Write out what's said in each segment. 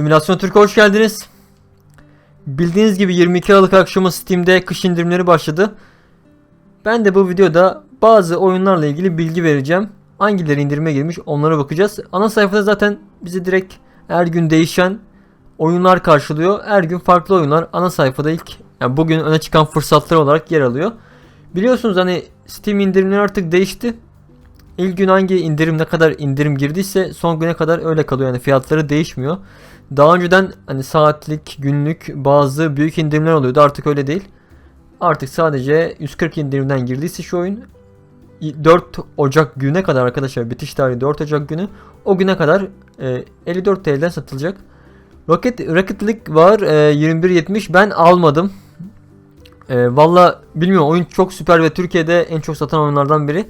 Simülasyon Türk'e hoş geldiniz. Bildiğiniz gibi 22 Aralık akşamı Steam'de kış indirimleri başladı. Ben de bu videoda bazı oyunlarla ilgili bilgi vereceğim. Hangileri indirime girmiş onlara bakacağız. Ana sayfada zaten bizi direkt her gün değişen oyunlar karşılıyor. Her gün farklı oyunlar ana sayfada ilk yani bugün öne çıkan fırsatlar olarak yer alıyor. Biliyorsunuz hani Steam indirimleri artık değişti. İlk gün hangi indirim ne kadar indirim girdiyse son güne kadar öyle kalıyor yani fiyatları değişmiyor. Daha önceden hani saatlik, günlük bazı büyük indirimler oluyordu artık öyle değil. Artık sadece 140 indirimden girdiyse şu oyun 4 Ocak güne kadar arkadaşlar bitiş tarihi 4 Ocak günü o güne kadar e, 54 TL'den satılacak. Rocket Rocket League var e, 21.70 ben almadım. E, Valla bilmiyorum oyun çok süper ve Türkiye'de en çok satan oyunlardan biri.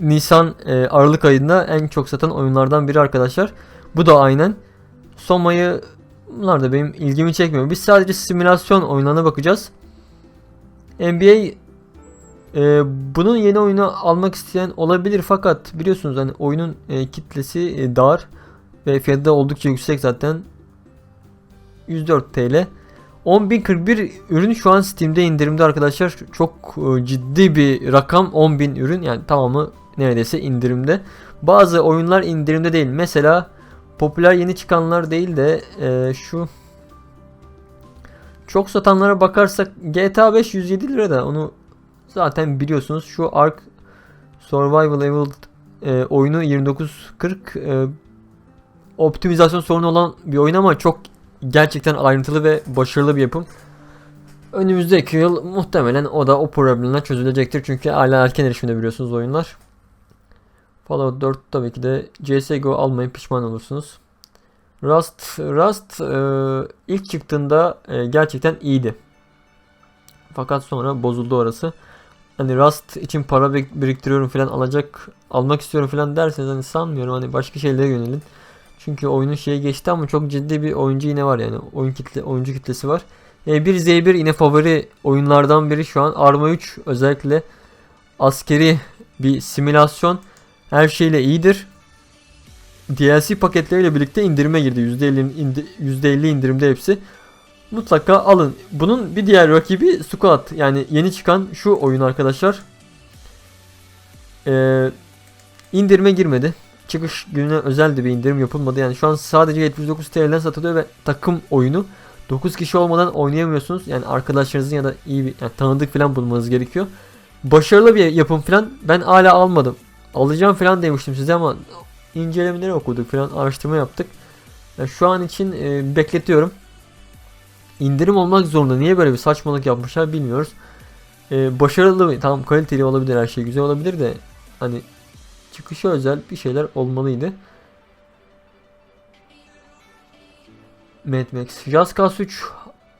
Nisan e, Aralık ayında en çok satan oyunlardan biri arkadaşlar. Bu da aynen. Soma'yı bunlar da benim ilgimi çekmiyor. Biz sadece simülasyon oyunlarına bakacağız. NBA e, bunun yeni oyunu almak isteyen olabilir fakat biliyorsunuz hani oyunun e, kitlesi e, dar ve fiyatı da oldukça yüksek zaten. 104 TL. 10.041 ürün şu an Steam'de indirimde arkadaşlar. Çok e, ciddi bir rakam 10.000 ürün yani tamamı neredeyse indirimde. Bazı oyunlar indirimde değil. Mesela popüler yeni çıkanlar değil de e, şu çok satanlara bakarsak GTA 5 107 lira da onu zaten biliyorsunuz. Şu Ark Survival Evolved e, oyunu 29.40 e, optimizasyon sorunu olan bir oyun ama çok gerçekten ayrıntılı ve başarılı bir yapım. Önümüzdeki yıl muhtemelen o da o problemler çözülecektir. Çünkü hala erken erişimde biliyorsunuz oyunlar. Fallout 4 tabii ki de CSGO almayın pişman olursunuz. Rust Rust e, ilk çıktığında e, gerçekten iyiydi. Fakat sonra bozuldu orası. Hani Rust için para biriktiriyorum falan alacak almak istiyorum falan derseniz hani sanmıyorum hani başka şeylere yönelin. Çünkü oyunun şeyi geçti ama çok ciddi bir oyuncu yine var yani oyun kitle oyuncu kitlesi var. E, bir Z1 yine favori oyunlardan biri şu an Arma 3 özellikle askeri bir simülasyon her şeyle iyidir. DLC paketleriyle birlikte indirime girdi. %50, indi, %50 indirimde hepsi. Mutlaka alın. Bunun bir diğer rakibi Squad. Yani yeni çıkan şu oyun arkadaşlar. Ee, indirime girmedi. Çıkış gününe özel de bir indirim yapılmadı. Yani şu an sadece 79 TL'den satılıyor ve takım oyunu. 9 kişi olmadan oynayamıyorsunuz. Yani arkadaşlarınızın ya da iyi bir yani tanıdık falan bulmanız gerekiyor. Başarılı bir yapım falan. Ben hala almadım. Alacağım falan demiştim size ama incelemeleri okuduk falan araştırma yaptık. Yani şu an için e, bekletiyorum. İndirim olmak zorunda. Niye böyle bir saçmalık yapmışlar bilmiyoruz. E, başarılı tamam kaliteli olabilir her şey güzel olabilir de hani çıkışa özel bir şeyler olmalıydı. Mad Max. Just Cause 3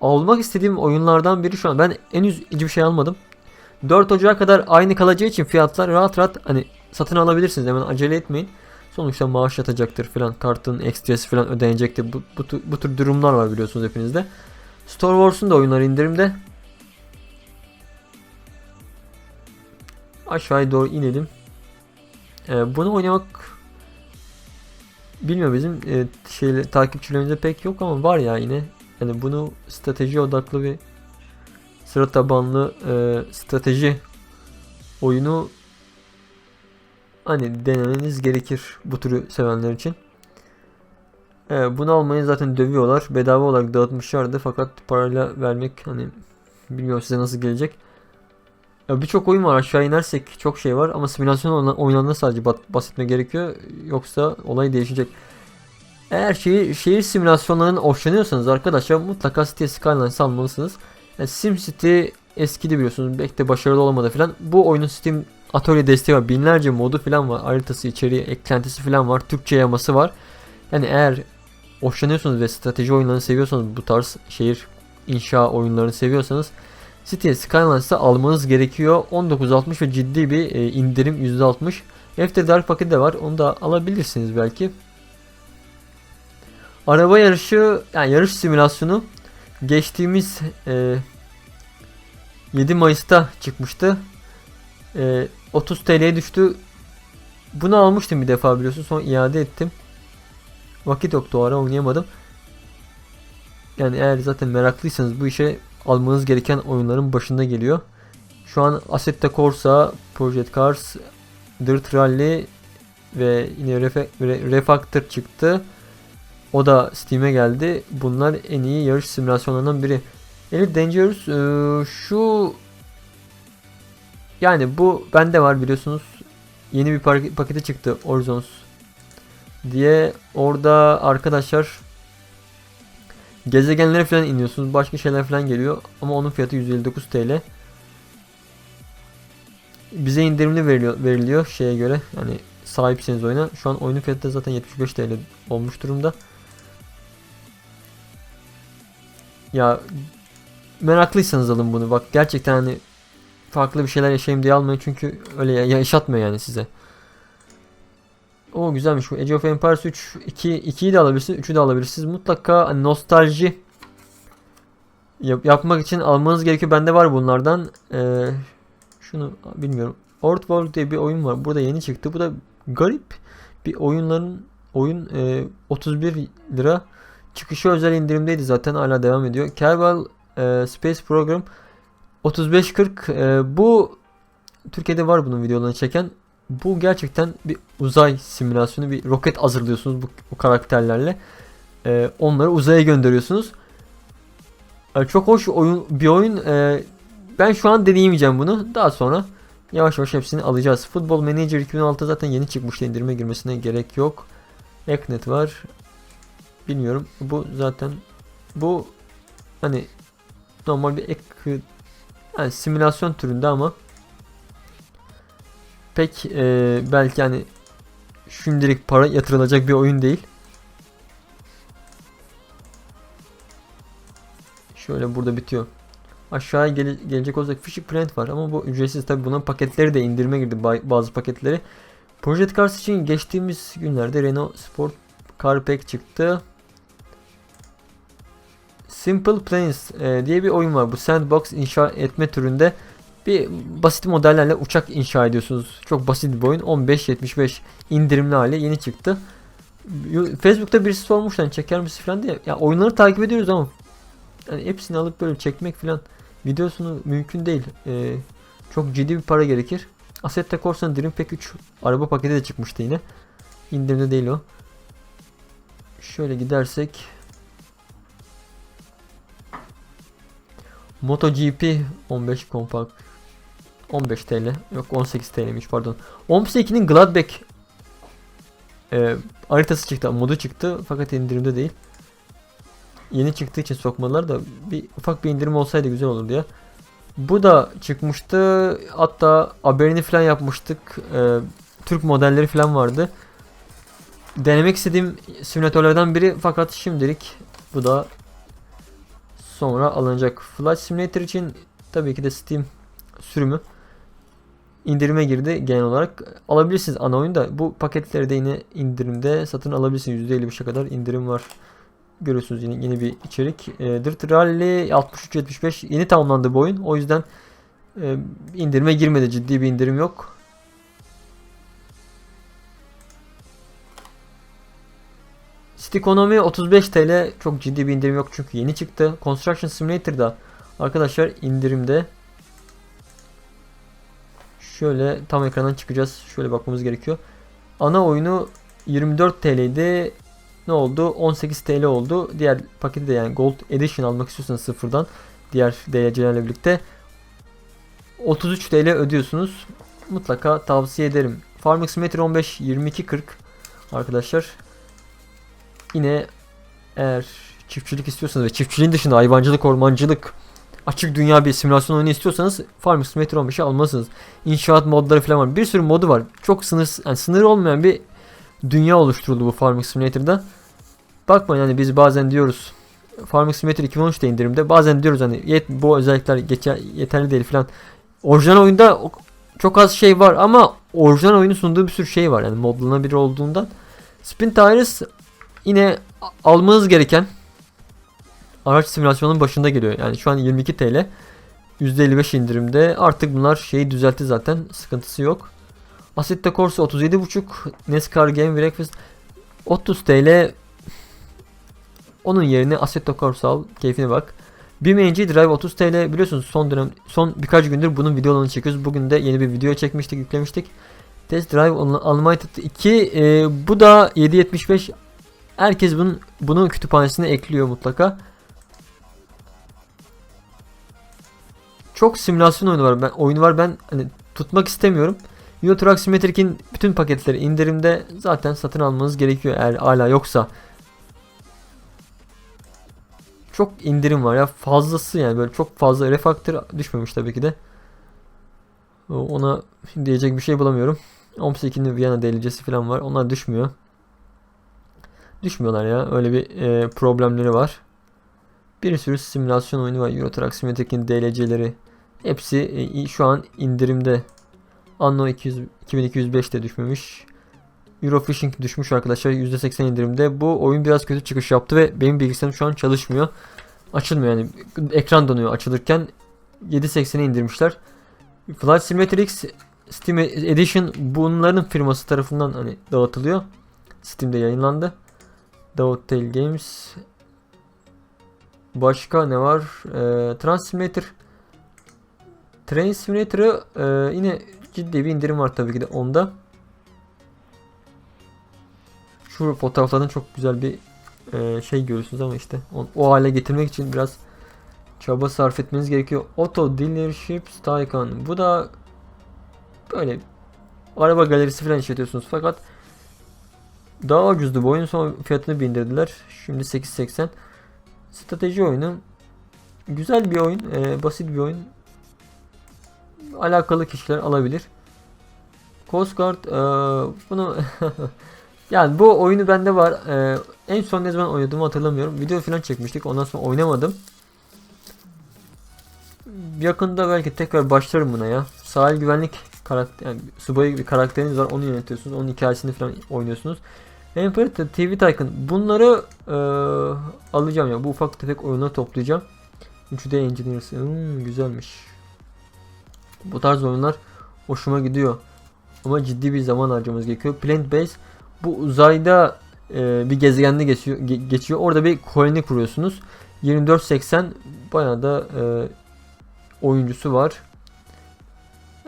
almak istediğim oyunlardan biri şu an. Ben henüz hiçbir şey almadım. 4 Ocak'a kadar aynı kalacağı için fiyatlar rahat rahat hani satın alabilirsiniz. Hemen acele etmeyin. Sonuçta maaş yatacaktır filan. Kartın ekstresi filan ödenecektir. Bu, bu, bu, tür durumlar var biliyorsunuz hepinizde. Star Wars'un da oyunları indirimde. Aşağıya doğru inelim. Ee, bunu oynamak bilmiyorum bizim e, şeyle, takipçilerimizde pek yok ama var ya yine. Yani bunu strateji odaklı bir sıra tabanlı e, strateji oyunu hani denemeniz gerekir bu türü sevenler için. Ee, bunu almayı zaten dövüyorlar. Bedava olarak dağıtmışlardı fakat parayla vermek hani bilmiyorum size nasıl gelecek. Birçok oyun var aşağı inersek çok şey var ama simülasyon oynanında sadece bahsetme gerekiyor. Yoksa olay değişecek. Eğer şehir, şehir simülasyonlarından hoşlanıyorsanız arkadaşlar mutlaka City Skylines almalısınız. Yani SimCity eskidi biliyorsunuz. Belki de başarılı olamadı falan. Bu oyunun Steam atölye desteği var. Binlerce modu falan var. Haritası, içeriği, eklentisi falan var. Türkçe yaması var. Yani eğer hoşlanıyorsanız ve strateji oyunlarını seviyorsanız bu tarz şehir inşa oyunlarını seviyorsanız City Skylines'ı almanız gerekiyor. 19.60 ve ciddi bir e, indirim %60. After Dark paketi de var. Onu da alabilirsiniz belki. Araba yarışı yani yarış simülasyonu geçtiğimiz e, 7 Mayıs'ta çıkmıştı. E, 30 TL'ye düştü. Bunu almıştım bir defa biliyorsun. Sonra iade ettim. Vakit yoktu o ara oynayamadım. yani eğer zaten meraklıysanız bu işe almanız gereken oyunların başında geliyor. Şu an Assetto Corsa, Project Cars, Dirt Rally ve yine Refa- Re- Refactor çıktı. O da Steam'e geldi. Bunlar en iyi yarış simülasyonlarından biri. Elite Dangerous eee, şu yani bu bende var biliyorsunuz. Yeni bir paketi çıktı Horizons diye. Orada arkadaşlar gezegenlere falan iniyorsunuz. Başka şeyler falan geliyor. Ama onun fiyatı 159 TL. Bize indirimli veriliyor, veriliyor şeye göre. Yani sahipseniz oyuna. Şu an oyunun fiyatı da zaten 75 TL olmuş durumda. Ya meraklıysanız alın bunu. Bak gerçekten hani farklı bir şeyler yaşayayım diye almayın çünkü öyle ya- yaşatmıyor yani size. O güzelmiş bu. Age of Empires 3 2 2'yi de alabilirsiniz, 3'ü de alabilirsiniz. Mutlaka nostalji yap- yapmak için almanız gerekiyor. Bende var bunlardan. Ee, şunu bilmiyorum. World diye bir oyun var. Burada yeni çıktı. Bu da garip bir oyunların oyun e, 31 lira çıkışı özel indirimdeydi zaten hala devam ediyor. Kerbal e, Space Program 3540 e, bu Türkiye'de var bunun videolarını çeken. Bu gerçekten bir uzay simülasyonu, bir roket hazırlıyorsunuz bu, bu karakterlerle. E, onları uzaya gönderiyorsunuz. E, çok hoş oyun bir oyun. E, ben şu an deneyemeyeceğim bunu. Daha sonra yavaş yavaş hepsini alacağız. Football Manager 2016 zaten yeni çıkmıştı. indirime girmesine gerek yok. Eknet var. Bilmiyorum. Bu zaten bu hani normal bir ek yani simülasyon türünde ama pek e, belki hani şimdilik para yatırılacak bir oyun değil. Şöyle burada bitiyor. Aşağıya gele- gelecek olacak Fishy Print var ama bu ücretsiz tabi bunun paketleri de indirime girdi ba- bazı paketleri. Project Cars için geçtiğimiz günlerde Renault Sport Car Pack çıktı. Simple Planes e, diye bir oyun var. Bu sandbox inşa etme türünde bir basit modellerle uçak inşa ediyorsunuz. Çok basit bir oyun. 15.75 indirimli hali yeni çıktı. Facebook'ta birisi sormuş hani çeker misin falan diye. Ya oyunları takip ediyoruz ama yani hepsini alıp böyle çekmek falan videosunu mümkün değil. E, çok ciddi bir para gerekir. Assetto Corsa'nın Dream Pack 3 araba paketi de çıkmıştı yine. İndirimde değil o. Şöyle gidersek MotoGP 15 kompakt 15 TL yok 18 TL'miş pardon. 12'nin Gladbeck e, haritası çıktı modu çıktı fakat indirimde değil. Yeni çıktığı için sokmadılar da bir ufak bir indirim olsaydı güzel olurdu ya. Bu da çıkmıştı. Hatta haberini falan yapmıştık. E, Türk modelleri falan vardı. Denemek istediğim simülatörlerden biri fakat şimdilik bu da sonra alınacak. Flight Simulator için tabii ki de Steam sürümü indirime girdi genel olarak. Alabilirsiniz ana oyunda. Bu paketleri de yine indirimde satın alabilirsiniz. %55'e kadar indirim var. Görüyorsunuz yine yeni bir içerik. E, Dirt Rally 63.75 yeni tamamlandı bu oyun. O yüzden e, indirime girmedi. Ciddi bir indirim yok. Economy 35 TL çok ciddi bir indirim yok çünkü yeni çıktı. Construction Simulator'da arkadaşlar indirimde. Şöyle tam ekrandan çıkacağız. Şöyle bakmamız gerekiyor. Ana oyunu 24 TL'ydi. Ne oldu? 18 TL oldu. Diğer paketi de yani Gold Edition almak istiyorsanız sıfırdan diğer DLC'lerle birlikte 33 TL ödüyorsunuz. Mutlaka tavsiye ederim. Farming Simulator 15 22.40 arkadaşlar. Yine eğer çiftçilik istiyorsanız ve çiftçiliğin dışında hayvancılık, ormancılık, açık dünya bir simülasyon oyunu istiyorsanız Farming Simulator 15'i almalısınız. İnşaat modları falan var. Bir sürü modu var. Çok sınır, yani sınır olmayan bir dünya oluşturuldu bu Farming Simulator'da. Bakmayın hani biz bazen diyoruz Farming Simulator 2013'te indirimde. Bazen diyoruz hani yet, bu özellikler geçer, yeterli değil falan. Orijinal oyunda çok az şey var ama orijinal oyunu sunduğu bir sürü şey var yani modlanabilir olduğundan. Spin Tires yine almanız gereken araç simülasyonun başında geliyor. Yani şu an 22 TL. %55 indirimde. Artık bunlar şeyi düzeltti zaten. Sıkıntısı yok. Assetto Corsa 37.5 NASCAR Game Breakfast 30 TL Onun yerine Assetto Corsa al. Keyfine bak. BMG Drive 30 TL biliyorsunuz son dönem son birkaç gündür bunun videolarını çekiyoruz. Bugün de yeni bir video çekmiştik, yüklemiştik. Test Drive Unlimited 2 e, bu da 775 herkes bunun bunu kütüphanesine ekliyor mutlaka. Çok simülasyon oyunu var. Ben oyunu var ben hani tutmak istemiyorum. Euro Truck Symmetric'in bütün paketleri indirimde zaten satın almanız gerekiyor eğer hala yoksa. Çok indirim var ya fazlası yani böyle çok fazla refactor düşmemiş tabii ki de. Ona diyecek bir şey bulamıyorum. OMS2'nin Viyana DLC'si falan var. Onlar düşmüyor. Düşmüyorlar ya. Öyle bir e, problemleri var. Bir sürü simülasyon oyunu var. Euro Truck Simulator'ın DLC'leri. Hepsi e, şu an indirimde. Anno 200, 2205 de düşmemiş. Eurofishing düşmüş arkadaşlar. %80 indirimde. Bu oyun biraz kötü çıkış yaptı ve benim bilgisayarım şu an çalışmıyor. Açılmıyor yani. Ekran donuyor açılırken. 7.80'e indirmişler. Flight Simulator X Steam Edition bunların firması tarafından hani dağıtılıyor. Steam'de yayınlandı. Dağıttail Games. Başka ne var? Ee, Trans Simulator. Train Simulator'ı e, yine ciddi bir indirim var tabii ki de onda. Şu fotoğraflardan çok güzel bir e, şey görüyorsunuz ama işte o, o hale getirmek için biraz çaba sarf etmeniz gerekiyor. Auto Dealership Tycoon. Bu da böyle araba galerisi falan işletiyorsunuz fakat daha ucuzdu bu oyun son fiyatını bindirdiler. Şimdi 8.80. Strateji oyunu. Güzel bir oyun, e, basit bir oyun. Alakalı kişiler alabilir. Coast Guard e, bunu yani bu oyunu bende var. E, en son ne zaman oynadığımı hatırlamıyorum. Video falan çekmiştik. Ondan sonra oynamadım. Yakında belki tekrar başlarım buna ya. Sahil güvenlik karakter yani subayı bir karakteriniz var. Onu yönetiyorsunuz. Onun hikayesini falan oynuyorsunuz. Emperor TV Tycoon. Bunları e, alacağım ya. Bu ufak tefek oyuna toplayacağım. 3D Engineers. Hmm, güzelmiş. Bu tarz oyunlar hoşuma gidiyor. Ama ciddi bir zaman harcamanız gerekiyor. Plant Base bu uzayda e, bir gezegende geçiyor, ge, geçiyor. Orada bir koloni kuruyorsunuz. 2480 bayağı da e, oyuncusu var.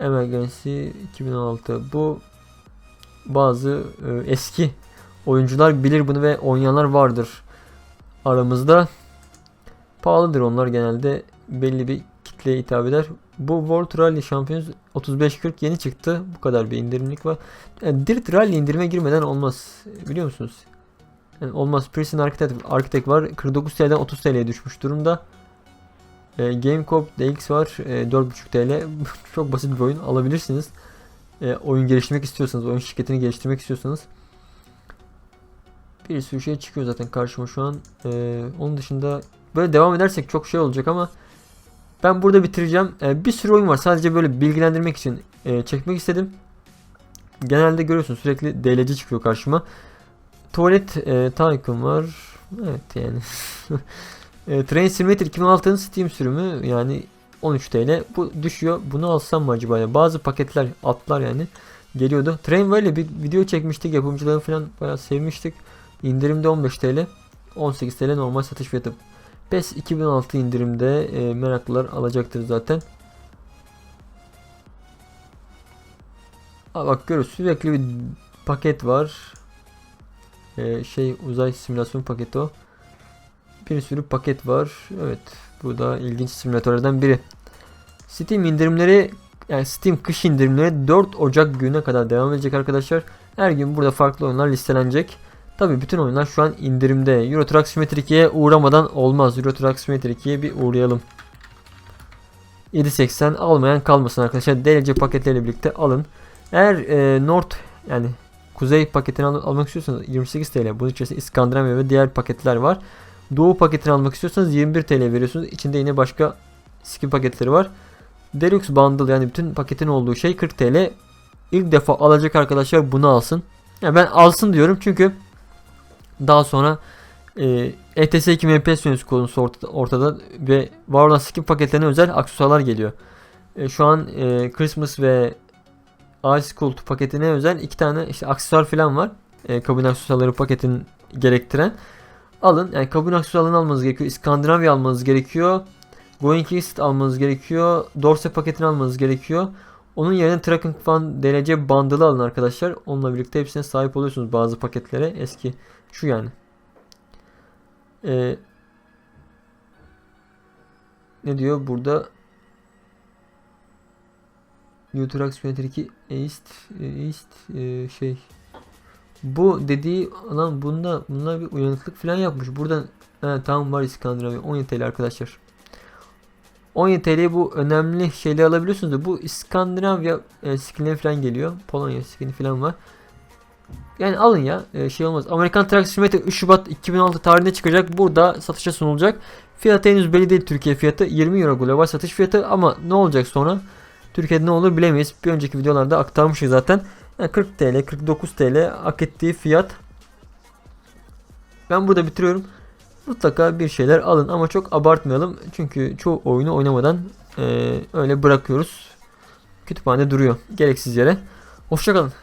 Emergency 2016. Bu bazı e, eski oyuncular bilir bunu ve oynayanlar vardır aramızda. Pahalıdır onlar genelde belli bir kitleye hitap eder. Bu World Rally Champions 35-40 yeni çıktı. Bu kadar bir indirimlik var. Yani Dirt Rally indirime girmeden olmaz. Biliyor musunuz? Yani olmaz. Prison Architect, Architect var. 49 TL'den 30 TL'ye düşmüş durumda. E, GameCop DX var. E, 4.5 TL. Çok basit bir oyun. Alabilirsiniz. E, oyun geliştirmek istiyorsanız, oyun şirketini geliştirmek istiyorsanız. Bir sürü şey çıkıyor zaten karşıma şu an. E, onun dışında böyle devam edersek çok şey olacak ama ben burada bitireceğim. Ee, bir sürü oyun var. Sadece böyle bilgilendirmek için e, çekmek istedim. Genelde görüyorsun sürekli DLC çıkıyor karşıma. Tuvalet e, Tycoon var. Evet yani. e, Train Simulator 2016'nın Steam sürümü yani 13 TL. Bu düşüyor. Bunu alsam mı acaba ya? Bazı paketler atlar yani geliyordu. Train Valley bir video çekmiştik. Yapımcıları falan bayağı sevmiştik. İndirimde 15 TL. 18 TL normal satış fiyatı. PES 2006 indirimde e, meraklılar alacaktır zaten. Aa, bak görüyoruz sürekli bir paket var. E, şey uzay simülasyon paketi o. Bir sürü paket var. Evet bu da ilginç simülatörlerden biri. Steam indirimleri yani Steam kış indirimleri 4 Ocak gününe kadar devam edecek arkadaşlar. Her gün burada farklı oyunlar listelenecek. Tabi bütün oyunlar şu an indirimde. Euro Truck Simulator 2'ye uğramadan olmaz. Euro Truck Simulator 2'ye bir uğrayalım. 7.80 almayan kalmasın arkadaşlar. DLC paketleriyle birlikte alın. Eğer e, North yani kuzey paketini al almak istiyorsanız 28 TL. Bunun içerisinde İskandinavya ve diğer paketler var. Doğu paketini almak istiyorsanız 21 TL veriyorsunuz. İçinde yine başka skin paketleri var. Deluxe Bundle yani bütün paketin olduğu şey 40 TL. İlk defa alacak arkadaşlar bunu alsın. Yani ben alsın diyorum çünkü daha sonra e, ETS 2 MPS yöneticisi konusu ortada, ortada ve var olan skin paketlerine özel aksesuarlar geliyor. E, şu an e, Christmas ve Ice Cult paketine özel iki tane işte aksesuar falan var. E, kabin aksesuarları paketin gerektiren. Alın. Yani kabin aksesuarlarını almanız gerekiyor. İskandinavya almanız gerekiyor. Going East almanız gerekiyor. Dorse paketini almanız gerekiyor. Onun yerine Tracking Fan derece bandılı alın arkadaşlar. Onunla birlikte hepsine sahip oluyorsunuz bazı paketlere. Eski şu yani. Ee, ne diyor burada? Utrecht Yönetir 2 East East e, şey bu dediği lan bunda bunlar bir uyanıklık falan yapmış. Buradan he, tamam var İskandinavya 17 TL arkadaşlar. 17 TL bu önemli şeyleri alabiliyorsunuz da bu İskandinavya e, skinleri falan geliyor. Polonya skini falan var. Yani alın ya e, şey olmaz. Amerikan Truck Simulator 3 Şubat 2006 tarihinde çıkacak. Burada satışa sunulacak. Fiyatı henüz belli değil Türkiye fiyatı. 20 euro global satış fiyatı ama ne olacak sonra? Türkiye'de ne olur bilemeyiz. Bir önceki videolarda aktarmışız zaten. Yani 40 TL, 49 TL hak ettiği fiyat. Ben burada bitiriyorum. Mutlaka bir şeyler alın ama çok abartmayalım. Çünkü çoğu oyunu oynamadan e, öyle bırakıyoruz. Kütüphanede duruyor. Gereksiz yere. Hoşçakalın.